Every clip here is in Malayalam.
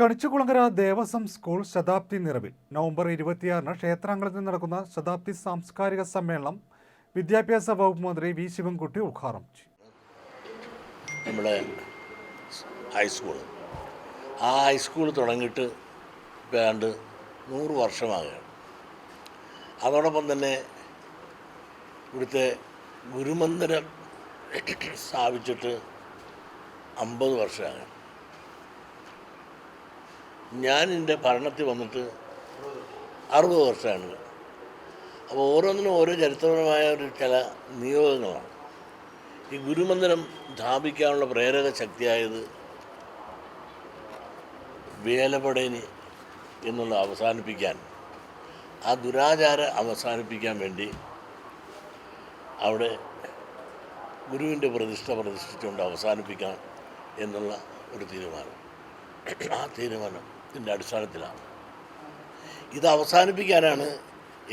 കണിച്ചുകുളങ്ങര ദേവസ്വം സ്കൂൾ ശതാബ്ദി നിറവിൽ. നവംബർ ഇരുപത്തിയാറിന് ക്ഷേത്രാങ്കണത്തിൽ നടക്കുന്ന ശതാബ്ദി സാംസ്കാരിക സമ്മേളനം വിദ്യാഭ്യാസ വകുപ്പ് മന്ത്രി വി ശിവൻകുട്ടി ഉദ്ഘാടനം ചെയ്തു. നമ്മുടെ ഹൈസ്കൂൾ ആ ഹൈസ്കൂൾ തുടങ്ങിയിട്ട് ഏതാണ്ട് നൂറ് വർഷമാകുകയാണ്. അതോടൊപ്പം തന്നെ ഇവിടുത്തെ ഗുരുമന്ദിരം സ്ഥാപിച്ചിട്ട് അമ്പത് വർഷമാകും ഞാൻ എന്റെ ഭരണത്തിൽ വന്നിട്ട് അറുപത് വർഷമാണ്. അപ്പോൾ ഓരോന്നിനും ഓരോ ചരിത്രപരമായ ഒരു ചില നിയോഗങ്ങളാണ്. ഈ ഗുരുമന്ദിരം സ്ഥാപിക്കാനുള്ള പ്രേരക ശക്തിയായത് വേലപടേനി എന്നുള്ള അവസാനിപ്പിക്കാൻ ആ ദുരാചാര അവസാനിപ്പിക്കാൻ വേണ്ടി അവിടെ ഗുരുവിന്റെ പ്രതിഷ്ഠ പ്രതിഷ്ഠിച്ചുകൊണ്ട് അവസാനിപ്പിക്കാം എന്നുള്ള ഒരു തീരുമാനം. ആ തീരുമാനത്തിന്റെ അടിസ്ഥാനത്തിലാണ്. ഇത് അവസാനിപ്പിക്കാനാണ്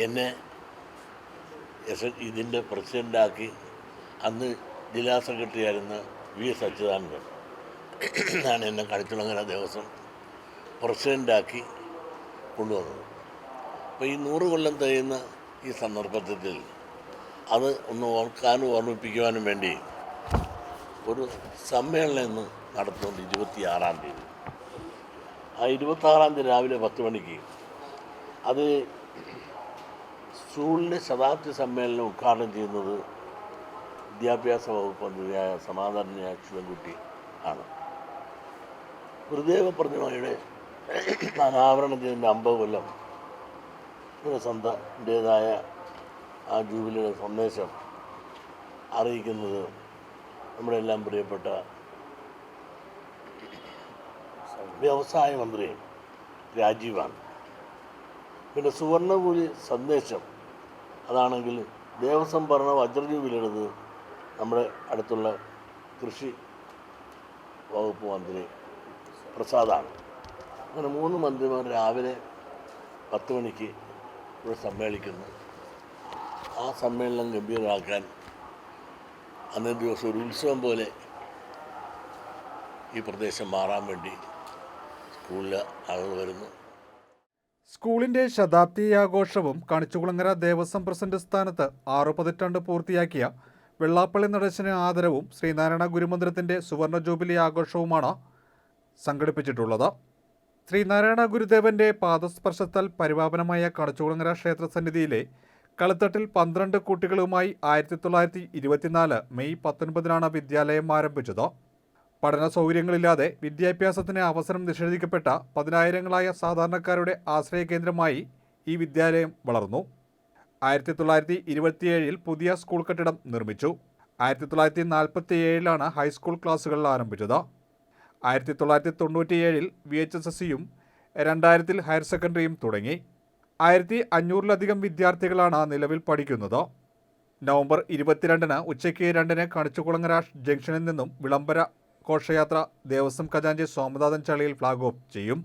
എന്നെ എസ് ഇതിന്റെ പ്രസിഡന്റാക്കി അന്ന് ജില്ലാ സെക്രട്ടറി ആയിരുന്ന വി എസ് അച്യുതാനന്ദൻ ആണ് എന്നെ കളിച്ചുളങ്ങര ദിവസം പ്രസിഡന്റാക്കി കൊണ്ടുവന്നത്. അപ്പോൾ ഈ നൂറ് കൊല്ലം തികയുന്ന ഈ സന്ദർഭത്തിൽ അത് ഒന്ന് ഓർക്കാനും ഓർമ്മിപ്പിക്കുവാനും വേണ്ടി ഒരു സമ്മേളനം ഇന്ന് നടത്തുന്നുണ്ട് ഇരുപത്തിയാറാം തീയതി. ആ ഇരുപത്താറാം തീയതി രാവിലെ പത്ത് മണിക്ക് അത് സ്കൂളിന്റെ ശതാബ്ദി സമ്മേളനം ഉദ്ഘാടനം ചെയ്യുന്നത് വിദ്യാഭ്യാസ വകുപ്പ് മന്ത്രിയായ സമാധാനയായ ശിവൻകുട്ടി ആണ്. ഗുരുദേവ പ്രതിമയുടെ അനാവരണത്തിന്റെ അമ്പത് കൊല്ലം സന്തേതായ ആ ജൂബിലിയുടെ സന്ദേശം അറിയിക്കുന്നത് നമ്മുടെ എല്ലാം പ്രിയപ്പെട്ട വ്യവസായ മന്ത്രി രാജീവാണ്. പിന്നെ സുവർണകൂലി സന്ദേശം അതാണെങ്കിൽ ദേവസ്വം ഭരണ വജ്രജൂബിലെടുത്ത് നമ്മുടെ അടുത്തുള്ള കൃഷി വകുപ്പ് മന്ത്രി പ്രസാദാണ്. അങ്ങനെ മൂന്ന് മന്ത്രിമാർ രാവിലെ പത്ത് മണിക്ക് ഇവിടെ സമ്മേളിക്കുന്നു. ആ സമ്മേളനം ഗംഭീരമാക്കാൻ അന്നേ ദിവസം ഒരു ഉത്സവം പോലെ ഈ പ്രദേശം മാറാൻ വേണ്ടി സ്കൂളിൽ ആളുകൾ വരുന്നു. സ്കൂളിന്റെ ശതാബ്ദി ആഘോഷവും കണിച്ചുകുളങ്ങര ദേവസ്വം പ്രസിഡന്റ് സ്ഥാനത്ത് ആറു പതിറ്റാണ്ട് പൂർത്തിയാക്കിയ വെള്ളാപ്പള്ളി നടേശന് ആദരവും ശ്രീനാരായണ ഗുരുമന്ദിരത്തിന്റെ സുവർണ ജൂബിലി ആഘോഷവുമാണ് സംഘടിപ്പിച്ചിട്ടുള്ളത്. ശ്രീനാരായണ ഗുരുദേവന്റെ പാദസ്പർശത്താൽ പരിപാവനമായ ക്ഷേത്ര സന്നിധിയിലെ കളിത്തട്ടിൽ പന്ത്രണ്ട് കുട്ടികളുമായി ആയിരത്തി തൊള്ളായിരത്തി ഇരുപത്തിനാല് മെയ് പത്തൊൻപതിനാണ് വിദ്യാലയം ആരംഭിച്ചത്. പഠന സൗകര്യങ്ങളില്ലാതെ വിദ്യാഭ്യാസത്തിന് അവസരം നിഷേധിക്കപ്പെട്ട പതിനായിരങ്ങളായ സാധാരണക്കാരുടെ ആശ്രയ കേന്ദ്രമായി ഈ വിദ്യാലയം വളർന്നു. ആയിരത്തി തൊള്ളായിരത്തി ഇരുപത്തിയേഴിൽ പുതിയ സ്കൂൾ കെട്ടിടം നിർമ്മിച്ചു. ആയിരത്തി തൊള്ളായിരത്തി നാൽപ്പത്തി ഏഴിലാണ് ഹൈസ്കൂൾ ക്ലാസ്സുകൾ ആരംഭിച്ചത്. ആയിരത്തി തൊള്ളായിരത്തി തൊണ്ണൂറ്റിയേഴിൽ വി എച്ച് എസ് എസ് സിയും രണ്ടായിരത്തിൽ ഹയർ സെക്കൻഡറിയും തുടങ്ങി. ആയിരത്തി അഞ്ഞൂറിലധികം വിദ്യാർത്ഥികളാണ് നിലവിൽ പഠിക്കുന്നത്. നവംബർ ഇരുപത്തിരണ്ടിന് ഉച്ചയ്ക്ക് രണ്ടിന് കണിച്ചുകുളങ്ങര ജംഗ്ഷനിൽ നിന്നും വിളംബര ഘോഷയാത്ര ദേവസ്വം ഖജാൻജി സോമനാഥൻ ചളിയിൽ ഫ്ലാഗ് ഓഫ് ചെയ്യും.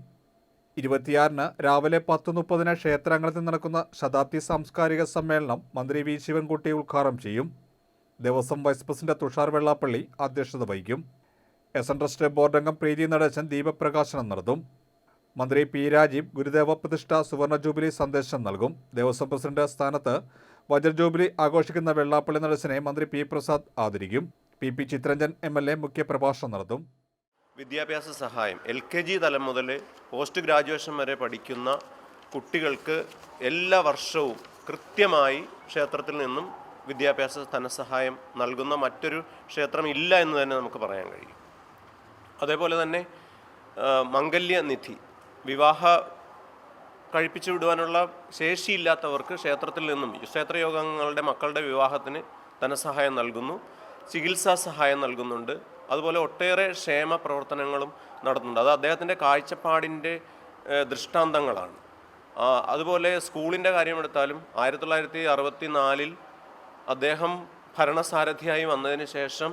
ഇരുപത്തിയാറിന് രാവിലെ പത്ത് മുപ്പതിന് ക്ഷേത്രാങ്കണത്തിൽ നടക്കുന്ന ശതാബ്ദി സാംസ്കാരിക സമ്മേളനം മന്ത്രി വി. ശിവൻകുട്ടി ഉദ്ഘാടനം ചെയ്യും. ദേവസ്വം വൈസ് പ്രസിഡന്റ് തുഷാർ വെള്ളാപ്പള്ളി അധ്യക്ഷത വഹിക്കും. എസ് എൻ ട്രസ്റ്റ് ബോർഡ് അംഗം പ്രീതി നടേശൻ ദീപപ്രകാശനം നടത്തും. മന്ത്രി പി. രാജീവ് ഗുരുദേവ പ്രതിഷ്ഠ സുവർണ ജൂബിലി സന്ദേശം നൽകും. ദേവസ്വം പ്രസിഡന്റ് സ്ഥാനത്ത് വജ്ര ജൂബിലി ആഘോഷിക്കുന്ന വെള്ളാപ്പള്ളി നടേശനെ മന്ത്രി പി. പ്രസാദ് ആദരിക്കും. P P Chitharanjan M L A മുഖ്യ പ്രഭാഷണം നടത്തും. വിദ്യാഭ്യാസ സഹായം. എൽ കെ ജി തലം മുതൽ പോസ്റ്റ് ഗ്രാജുവേഷൻ വരെ പഠിക്കുന്ന കുട്ടികൾക്ക് എല്ലാ വർഷവും കൃത്യമായി ക്ഷേത്രത്തിൽ നിന്നും വിദ്യാഭ്യാസ ധനസഹായം നൽകുന്ന മറ്റൊരു ക്ഷേത്രം ഇല്ല എന്ന് തന്നെ നമുക്ക് പറയാൻ കഴിയും. അതേപോലെ തന്നെ മംഗല്യ നിധി വിവാഹ കഴിപ്പിച്ചു വിടുവാനുള്ള ശേഷിയില്ലാത്തവർക്ക് ക്ഷേത്രത്തിൽ നിന്നും ക്ഷേത്രയോഗങ്ങളുടെ മക്കളുടെ വിവാഹത്തിന് ധനസഹായം നൽകുന്നു. ചികിത്സാ സഹായം നൽകുന്നുണ്ട്. അതുപോലെ ഒട്ടേറെ ക്ഷേമ പ്രവർത്തനങ്ങളും നടത്തുന്നുണ്ട്. അത് അദ്ദേഹത്തിന്റെ കാഴ്ചപ്പാടിന്റെ ദൃഷ്ടാന്തങ്ങളാണ്. അതുപോലെ സ്കൂളിന്റെ കാര്യമെടുത്താലും ആയിരത്തി തൊള്ളായിരത്തി അറുപത്തി നാലിൽ അദ്ദേഹം ഭരണസാരഥിയായി വന്നതിന് ശേഷം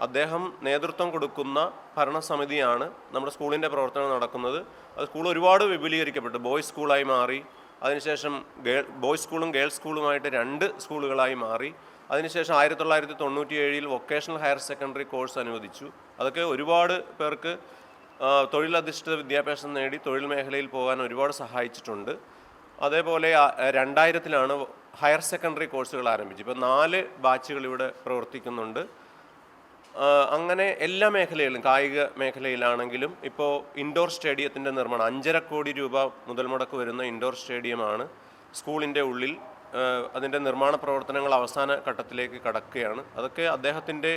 അദ്ദേഹം നേതൃത്വം കൊടുക്കുന്ന ഭരണസമിതിയാണ് നമ്മുടെ സ്കൂളിന്റെ പ്രവർത്തനം നടക്കുന്നത്. അത് സ്കൂൾ ഒരുപാട് വിപുലീകരിക്കപ്പെട്ടു. ബോയ്സ് സ്കൂളായി മാറി. അതിനുശേഷം ഗേൾ ബോയ്സ് സ്കൂളും ഗേൾസ് സ്കൂളുമായിട്ട് രണ്ട് സ്കൂളുകളായി മാറി. അതിനുശേഷം ആയിരത്തി തൊള്ളായിരത്തി തൊണ്ണൂറ്റി ഏഴിൽ വൊക്കേഷണൽ ഹയർ സെക്കൻഡറി കോഴ്സ് അനുവദിച്ചു. അതൊക്കെ ഒരുപാട് പേർക്ക് തൊഴിലധിഷ്ഠിത വിദ്യാഭ്യാസം നേടി തൊഴിൽ മേഖലയിൽ പോകാൻ ഒരുപാട് സഹായിച്ചിട്ടുണ്ട്. അതേപോലെ രണ്ടായിരത്തിലാണ് ഹയർ സെക്കൻഡറി കോഴ്സുകൾ ആരംഭിച്ചത്. ഇപ്പോൾ നാല് ബാച്ചുകൾ ഇവിടെ പ്രവർത്തിക്കുന്നുണ്ട്. അങ്ങനെ എല്ലാ മേഖലയിലും കായിക മേഖലയിലാണെങ്കിലും ഇപ്പോൾ ഇൻഡോർ സ്റ്റേഡിയത്തിന്റെ നിർമ്മാണം അഞ്ചര കോടി രൂപ മുതൽ മുടക്ക് വരുന്ന ഇൻഡോർ സ്റ്റേഡിയമാണ് സ്കൂളിന്റെ ഉള്ളിൽ അതിന്റെ നിർമ്മാണ പ്രവർത്തനങ്ങൾ അവസാന ഘട്ടത്തിലേക്ക് കടക്കുകയാണ്. അതൊക്കെ അദ്ദേഹത്തിന്റെ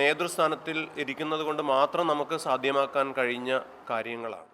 നേതൃസ്ഥാനത്തിൽ ഇരിക്കുന്നത് കൊണ്ട് മാത്രം നമുക്ക് സാധ്യമാക്കാൻ കഴിഞ്ഞ കാര്യങ്ങളാണ്.